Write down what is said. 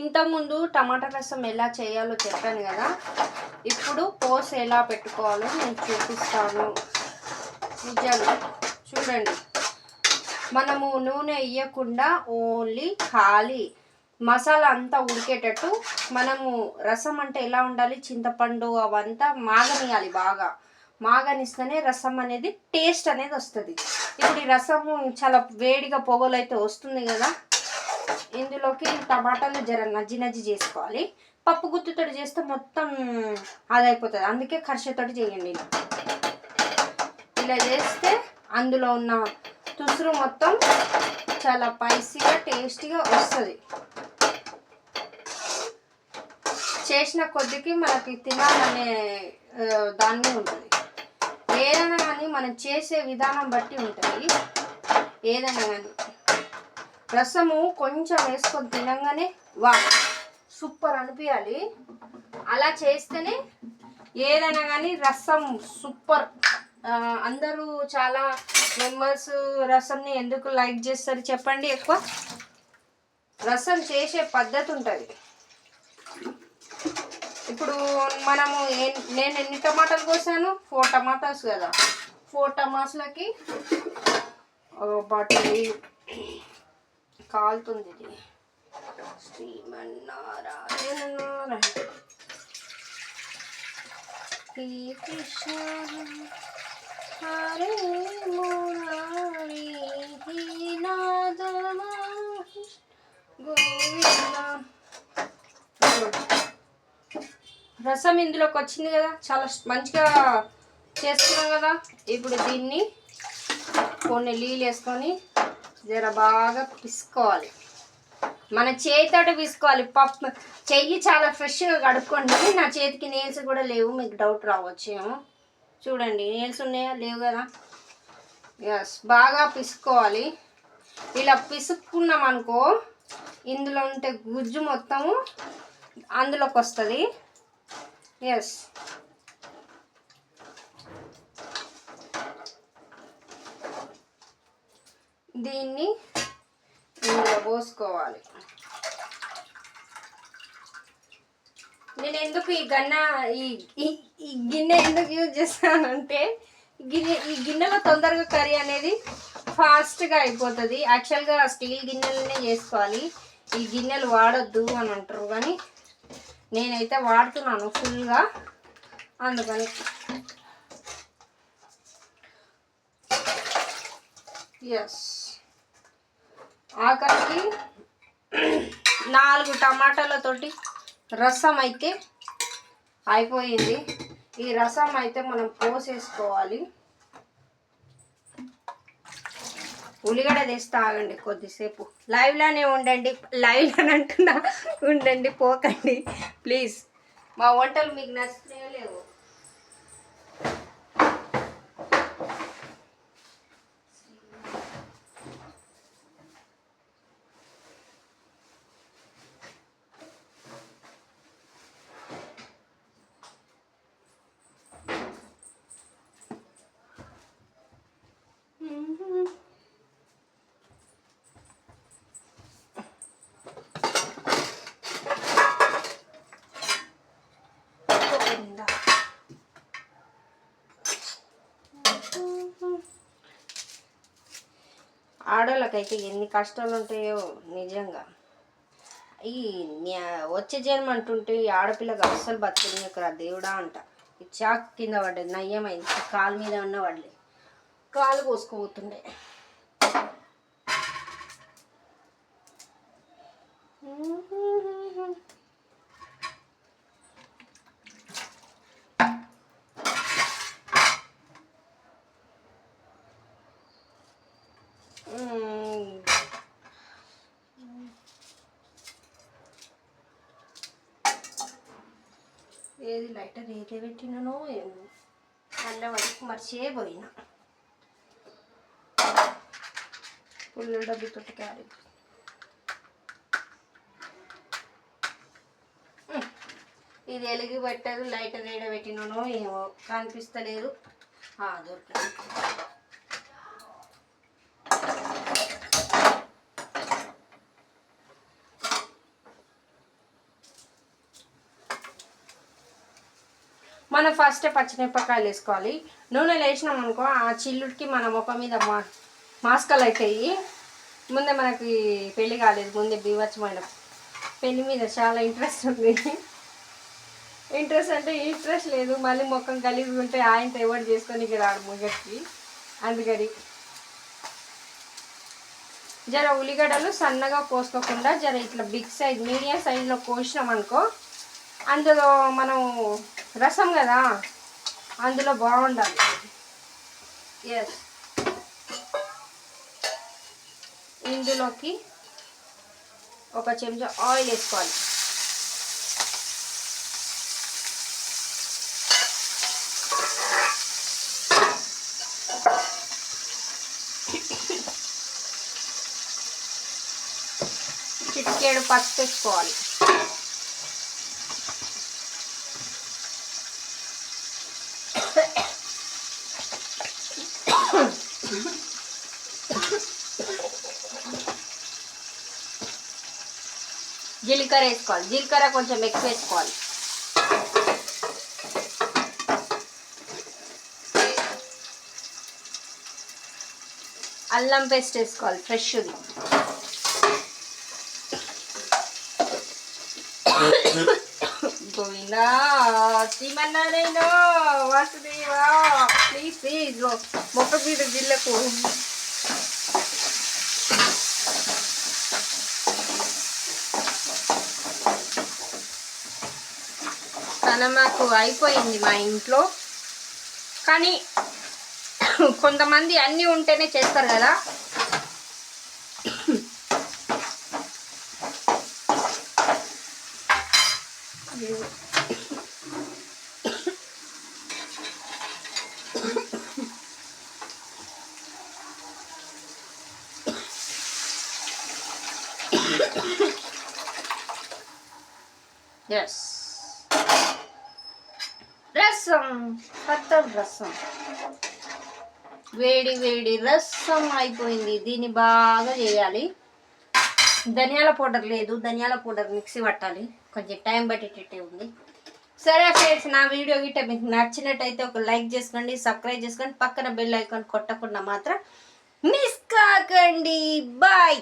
ఇంతకుముందు టమాటా రసం ఎలా చేయాలో చెప్పాను కదా ఇప్పుడు పోస్ ఎలా పెట్టుకోవాలో నేను చూపిస్తాను. నిజంగా చూడండి. మనము నూనె వేయకుండా ఓన్లీ ఖాళీ మసాలా అంతా ఉడికేటట్టు మనము రసం అంటే ఎలా ఉండాలి చింతపండు అవంతా మాగనియాలి బాగా. మాగనిస్తేనే రసం అనేది టేస్ట్ అనేది వస్తుంది. ఇప్పుడు ఈ రసము చాలా వేడిగా పొగలు అయితే వస్తుంది కదా ఇందులోకి టమాటాలు జర నజ్జి నజ్జి చేసుకోవాలి. పప్పు గుత్తుతో చేస్తే మొత్తం అదైపోతుంది అందుకే కర్షతోటి చేయండి. ఇలా చేస్తే అందులో ఉన్న తుసురు మొత్తం చాలా స్పైసీగా టేస్టీగా వస్తుంది. చేసిన కొద్దికి మనకి తినాలనే దాన్ని దాని మీద ఉంటుంది. ఏదైనా కానీ మనం చేసే విధానం బట్టి ఉంటుంది. ఏదైనా కానీ. రసము కొంచెం వేసుకొని తినంగానే వా సూపర్ అనిపించాలి అలా చేస్తేనే ఏదైనా కానీ రసం సూపర్. అందరూ చాలా మెంబర్స్ రసంని ఎందుకు లైక్ చేస్తారు చెప్పండి ఎక్కువ? రసం చేసే పద్ధతి ఉంటుంది. ఇప్పుడు మనము ఏ- నేను ఎన్ని టమాటాలు కోసాను? ఫోర్ టమాటాస్ కదా. ఫోర్ టమాటాలకి బట్టి కాలుతుంది ఇది. శ్రీమన్నారాయణ. శ్రీ కృష్ణ. హరే మురారి. నాదమా రసం ఇందులోకి వచ్చింది కదా చాలా మంచిగా చేసుకున్నాం కదా. ఇప్పుడు దీన్ని కొన్ని నీళ్ళు వేసుకొని జర బాగా పిసుకోవాలి. మన చేతితోటి పిసుకోవాలి. పప్పు చెయ్యి చాలా ఫ్రెష్గా కడుక్కోండి నా చేతికి నేల్స్ కూడా లేవు. మీకు డౌట్ రావచ్చేమో చూడండి నేల్స్ ఉన్నాయా? లేవు కదా? ఎస్ బాగా పిసుకోవాలి. ఇలా పిసుక్కున్నాం అనుకో ఇందులో ఉంటే గుజ్జు మొత్తము అందులోకి వస్తుంది. ఎస్ దీన్ని ఇందులో పోసుకోవాలి. నేను ఎందుకు ఈ గన్న ఈ ఈ- ఈ గిన్నె ఎందుకు యూజ్ చేస్తానంటే గిన్నె ఈ గిన్నెలో తొందరగా కర్రీ అనేది ఫాస్ట్గా అయిపోతుంది. యాక్చువల్గా స్టీల్ గిన్నెలనే చేసుకోవాలి. ఈ గిన్నెలు వాడొద్దు అని అంటారు కానీ నేనైతే వాడుతున్నాను ఫుల్గా అందుకని ఎస్ ఆఖరికి నాలుగు టమాటాలతోటి రసం అయితే అయిపోయింది. ఈ రసం అయితే మనం పోసేసుకోవాలి. ఉల్లిగడ్డ తెస్తా ఆగండి కొద్దిసేపు. లైవ్లోనే ఉండండి. లైవ్లోనే అంటున్నా ఉండండి పోకండి. ప్లీజ్ మా వంటలు మీకు నచ్చి లేవు పోయిందా? ఆడోళ్ళకైతే ఎన్ని కష్టాలు ఉంటాయో నిజంగా. ఈ వచ్చే జన్మ అంటుంటే ఈ ఆడపిల్లకి అస్సలు బతకనియకురా దేవుడా అంట. ఈ చాక్ కింద పడ్డది నయ్యమైంది కాలు మీద ఉన్న పడలే కాలు కోసుకుపోతుండే. Mm-hmm. ఏది లైటర్ ఏదే పెట్టినానో ఏమో. అల్ల వరకు మర్చే పోయినా. ఫుల్ డబ్బుతో క్యారెట్ ఇది ఎలిగి పెట్టదు లైటర్ ఏడ పెట్టినానో ఏమో. కనిపిస్తలేదు. ఆ, దొరికింది. మనం ఫస్ట్ పచ్చిమిరపకాయలు వేసుకోవాలి. నూనె వేసినాం అనుకో ఆ చిల్లుడికి మన ముఖం మీద మా మాస్కలు అవుతాయి ముందే మనకి పెళ్ళి కాలేదు ముందే బీవచ్చమైన పెళ్ళి మీద చాలా ఇంట్రెస్ట్ ఉంది. ఇంట్రెస్ట్ అంటే ఇంట్రెస్ట్ లేదు మళ్ళీ ముఖం కలిగి ఉంటే ఆయనతో ఎవరు చేసుకొని రాడు ముగ్గకి అందుకని జర ఉల్లిగడ్డలు సన్నగా కోసుకోకుండా జర ఇట్లా బిగ్ సైజ్ మీడియం సైజులో కోసినాం అనుకో అందులో మనం రసం కదా? అందులో బాగుండాలి. ఎస్ ఇందులోకి ఒక చెంచా ఆయిల్ వేసుకోవాలి. చిటికేడు పసుపు వేసుకోవాలి. జీలకర్ర వేసుకోవాలి. జీలకర్ర కొంచెం ఎక్కువ వేసుకోవాలి. అల్లం పేస్ట్ వేసుకోవాలి ఫ్రెష్ది గోవిందా శ్రీమన్నారాయణ వాసుదేవా ప్లీజ్ ప్లీజ్ మొక్క మీద జిల్లకు. తన మాకు అయిపోయింది మా ఇంట్లో. కానీ కొంతమంది అన్నీ ఉంటేనే చేస్తారు కదా. Yes. రసం కొత్త రసం. వేడి వేడి రసం అయిపోయింది. దీన్ని బాగా చేయాలి. ధనియాల పౌడర్ లేదు. ధనియాల పౌడర్ మిక్సీ పట్టాలి. కొంచెం టైం పట్టేటట్టే ఉంది. సరే ఫ్రెండ్స్ నా వీడియో గిట్ట మీకు నచ్చినట్టయితే ఒక లైక్ చేసుకోండి సబ్స్క్రైబ్ చేసుకోండి. పక్కన బెల్ ఐకాన్ కొట్టకుండా మాత్రం మిస్ కాకండి. బాయ్.